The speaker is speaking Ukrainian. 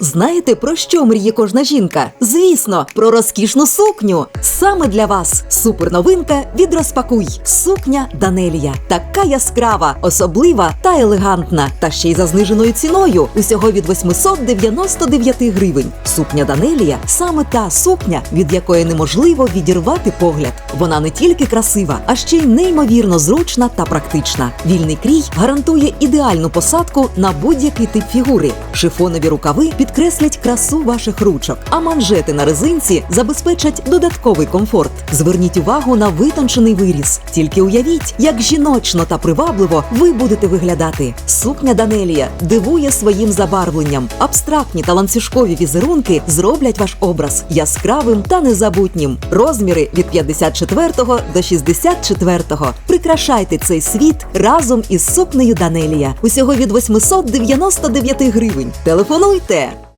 Знаєте, про що мріє кожна жінка? Звісно, про розкішну сукню. Саме для вас суперновинка від розпакуй. Сукня Данелія. Така яскрава, особлива та елегантна. Та ще й за зниженою ціною. Усього від 899 гривень. Сукня Данелія саме та сукня, від якої неможливо відірвати погляд. Вона не тільки красива, а ще й неймовірно зручна та практична. Вільний крій гарантує ідеальну посадку на будь-який тип фігури. Шифонові рукави підкреслять красу ваших ручок, а манжети на резинці забезпечать додатковий комфорт. Зверніть увагу на витончений виріз. Тільки уявіть, як жіночно та привабливо ви будете виглядати. Сукня Данелія дивує своїм забарвленням. Абстрактні та ланцюжкові візерунки зроблять ваш образ яскравим та незабутнім. Розміри від 54 до 64. Прикрашайте цей світ разом із сукнею Данелія. Усього від 899 гривень. Телефонуйте!